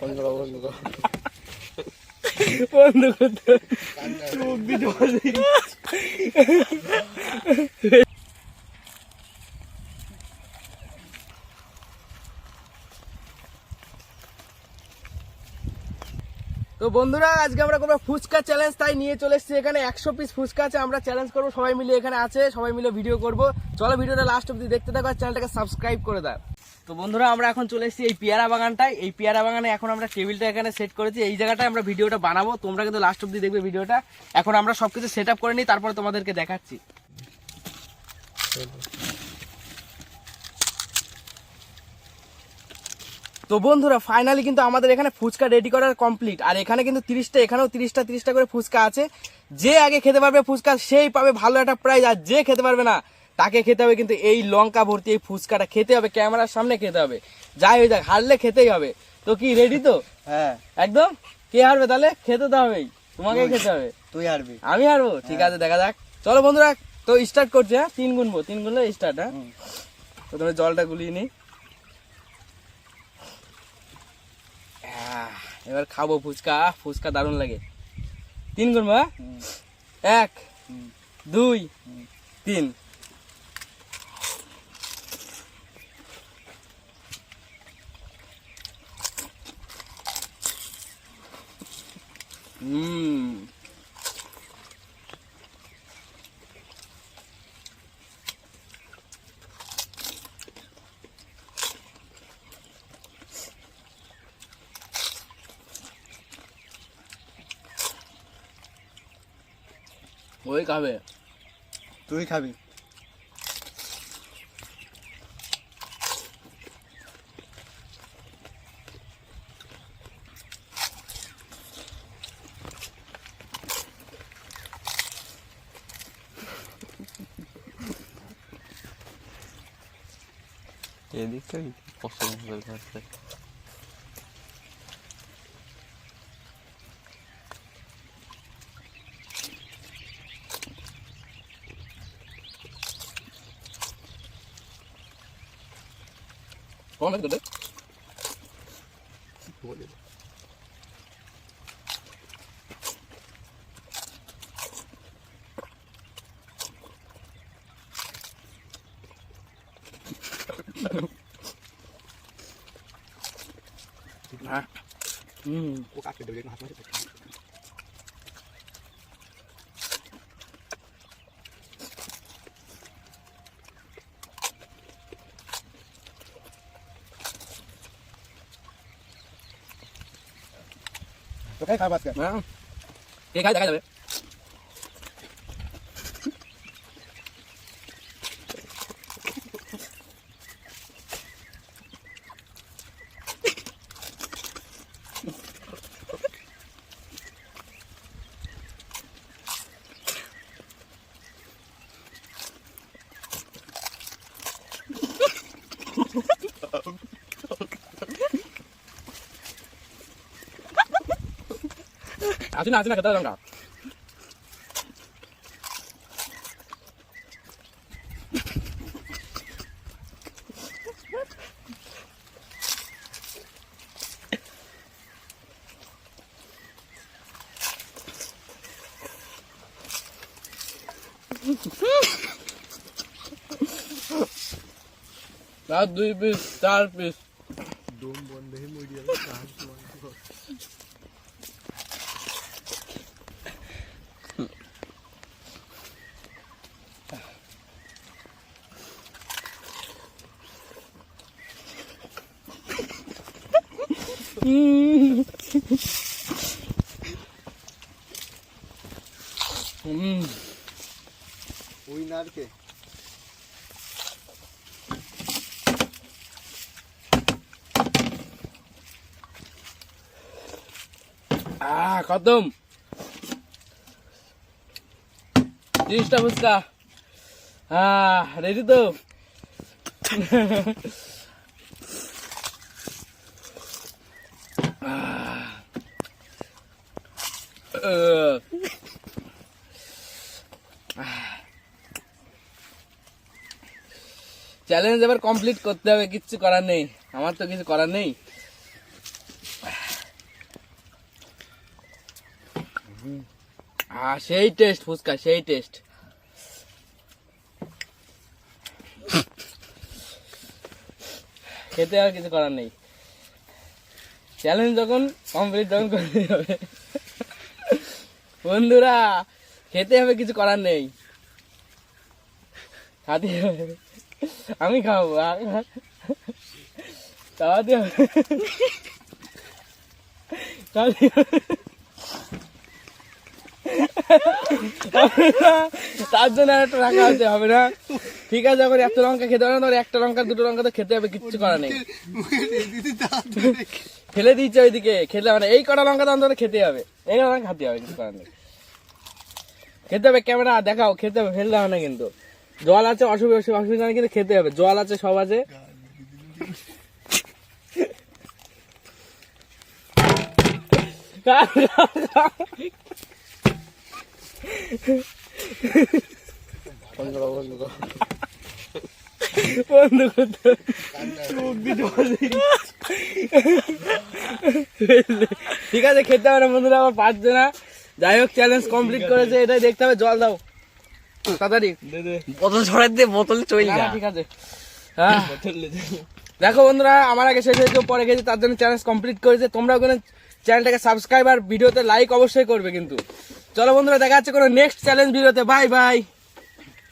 বন্ধ করো বন্ধ করো বন্ধ করতে চোখ তো বন্ধুরা, আজকে আমরা কোনো ফুচকা চ্যালেঞ্জ তাই নিয়ে চলে এসেছি। এখানে একশো পিস ফুচকা আছে, আমরা চ্যালেঞ্জ করব, সবাই মিলে এখানে আছে, সবাই মিলে ভিডিও করব। চলো ভিডিওটা লাস্ট অব্দি দেখতে থাকো চ্যানেলটাকে সাবস্ক্রাইব করে দাও। তো বন্ধুরা, আমরা এখন চলে এসেছি এই পেয়ারা বাগানটায়। এই পেয়ারা বাগানে এখন আমরা টেবিলটা এখানে সেট করেছি। এই জায়গাটায় আমরা ভিডিওটা বানাবো। তোমরা কিন্তু লাস্ট অব্দি দেখবে ভিডিওটা। এখন আমরা সবকিছু সেট আপ করে নিই, তারপরে তোমাদেরকে দেখাচ্ছি। তো বন্ধুরা ফাইনালি কিন্তু আমাদের এখানে ফুচকা রেডি করার কমপ্লিট আর এখানে কিন্তু তিরিশটা, এখানেও তিরিশটা তিরিশটা করে ফুচকা আছে। যে আগে খেতে পারবে ফুচকা, সেই পাবে ভালো একটা প্রাইজ আর যে খেতে পারবে না তাকে খেতে হবে কিন্তু এই লঙ্কা ভর্তি এই ফুচকাটা খেতে হবে ক্যামেরার সামনে খেতে হবে। যাই হয়ে যাক হারলে খেতেই হবে। তো কি রেডি তো? হ্যাঁ। একদম? কে হারবে তাহলে? খেতে তো হবেই। তোমাকেই খেতে হবে। তুই হারবি। আমি হারবো? ঠিক আছে দেখা যাক। চলো বন্ধুরা তো স্টার্ট করছি হ্যাঁ? তিন গুনবো তিন গুনলে স্টার্ট হ্যাঁ? প্রথমে জলটা গুলিয়ে নি এবার খাব ফুচকা। ফুচকা দারুণ লাগে। তিন গুনবো 음. 오이 가베. 두이 가베. হ্যাঁ? হুম। এক হুম। দুই হুম। তিন হুম ওই খাবে তুই খাবি এদিকটাই পছন্দ হয়ে গেছে কোন আছে তোদের হ্যাঁ হুম ও কাকে দেবে হাত মারছে তোকে খাবার আজকে হ্যাঁ কে খায় দেখা যাবে আসি না আসি না খেতে হবে দুই পিস চার পিস দম বন্ধ হয়ে মরে যাবে হুম ওই নারকে আহ খতম তিরিশটা ফুচকা হ্যাঁ রেডি তো চ্যালেঞ্জ এবার কমপ্লিট করতে হবে, কিচ্ছু করার নেই। আমার তো কিছু করার নেই। সেই টেস্ট ফুচকা, সেই টেস্ট খেতে আর কিছু করার নেই। চ্যালেঞ্জ যখন কমপ্লিট তখন করতে হবে। বন্ধুরা, খেতে হবে, কিছু করার নেই। খাতে হবে। আমি খাব খাওয়াতে হবে। তার জন্য একটা রাখা আছে হবে না। ঠিক আছে, আবার একটা লঙ্কা খেতে হবে না একটা লঙ্কা, দুটো লঙ্কা তো খেতে হবে, কিচ্ছু করার নেই। ফেলে দিচ্ছে ওইদিকে। খেতে হবে না। এই কটা লঙ্কা তো অন্তত খেতে হবে। এই লঙ্কা খেতে হবে কিছু করার নেই। খেতে হবে, ক্যামেরা দেখাও, খেতে হবে, ফেলতে হবে না কিন্তু। জল আছে, অসুবিধা অসুবিধা নেই কিন্তু খেতে হবে। জল আছে, সব আছে। করতে হবে। ঠিক আছে খেতে হবে না বন্ধুরা আমার পারছে না। যাই হোক চ্যালেঞ্জ কমপ্লিট করেছে এটাই দেখতে হবে। জল দাও। তাড়াতাড়ি। বোতল ছড়াই দিয়ে বোতল চলে যা। ঠিক আছে। হ্যাঁ। দেখো বন্ধুরা আমার আগে শেষ হয়েছে পরে গেছে তার জন্য চ্যালেঞ্জ কমপ্লিট করেছে। তোমরা ওখানে চ্যানেলটাকে সাবস্ক্রাইব আর ভিডিওতে লাইক অবশ্যই করবে কিন্তু। চলো বন্ধুরা দেখা যাচ্ছে কোনো নেক্সট চ্যালেঞ্জ ভিডিওতে বাই বাই